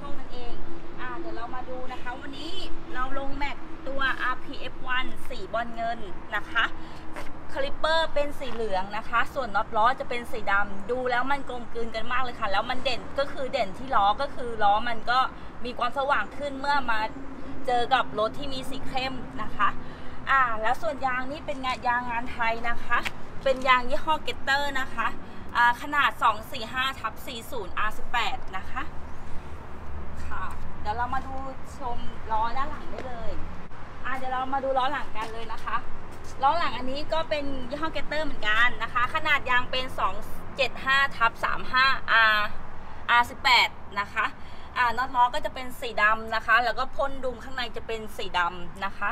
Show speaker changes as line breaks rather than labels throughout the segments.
ชคนั่นเอง อ่า เดี๋ยวเรามาดูนะคะ วันนี้เราลงแม็กตัว RPF1 สีบอลเงินนะคะคลิปเปอร์เป็นสีเหลืองนะคะ ส่วนน็อตล้อจะเป็นสีดำดูแล้วมันกลมกลืนกันมากเลยค่ะ แล้วมันเด่นก็คือเด่นที่ล้อก็คือล้อมันก็มีความสว่างขึ้นเมื่อมาเจอกับรถที่มีสีเข้มนะคะ อ่า แล้วส่วนยางนี่เป็นงานยางงานไทยนะคะ เป็นยางยี่ห้อเกตเตอร์นะคะ อ่า ขนาด 245ทับ40 R18 นะคะคะ ดี๋ยวเรามาดูชมล้อด้านหลังได้เลยอ่าเดี๋ยวเรามาดูล้อหลังกันเลยนะคะ ล้อหลังอันนี้ก็เป็นยี่ห้อเกตเตอร์เหมือนกันนะคะ ขนาดยางเป็น 275ทับ35 R R18 นะคะอ่าน็อตล้อก็จะเป็นสีดำนะคะ แล้วก็พ่นดุมข้างในจะเป็นสีดำนะคะ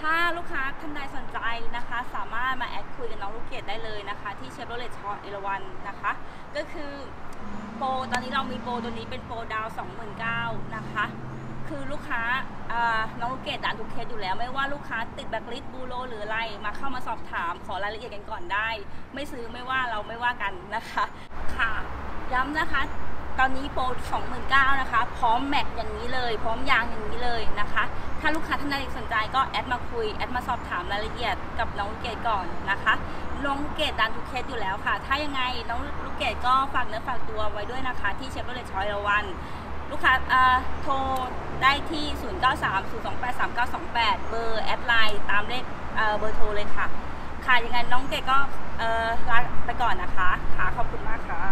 ถ้าลูกค้า ท่านใดสนใจนะคะ สามารถมาแอดคุยกับน้องลูกเกดได้เลยนะคะ ที่เชฟโรเลตชอตเอราวันนะคะ ก็คือโปรตอนนี้เรามีโปรตัวนี้เป็นโปรดาว29,000นะคะ คือลูกค้าอ่าน้องลูกเกดด่านทุกเคสอยู่แล้ว ไม่ว่าลูกค้าติดแบล็คลิสต์บูโรหรืออะไร มาเข้ามาสอบถามขอรายละเอียดกันก่อนได้ ไม่ซื้อไม่ว่าเราไม่ว่ากันนะคะ ค่ะ ย้ำนะคะ ตอนนี้โปร29,000นะคะ พร้อมแม็กอย่างนี้เลย พร้อมยางอย่างนี้เลยนะคะ ถ้าลูกค้าท่านใดสนใจก็แอดมาคุย แอดมาสอบถามรายละเอียดกับน้องเกดก่อนนะคะน้องเกดดันทุกเคสอยู่แล้วค่ะ ถ้ายังไงน้องลูกเกดก็ฝากเนื้อฝากตัวไว้ด้วยนะคะ ที่เชฟโรเลตชอยละวัน ลูกค้าโทรได้ที่ 0930283928 เบอร์แอดไลน์ตามเลขเบอร์โทรเลยค่ะ ค่ะยังไงน้องเกดก็ลาไปก่อนนะคะ ค่ะขอบคุณมากค่ะ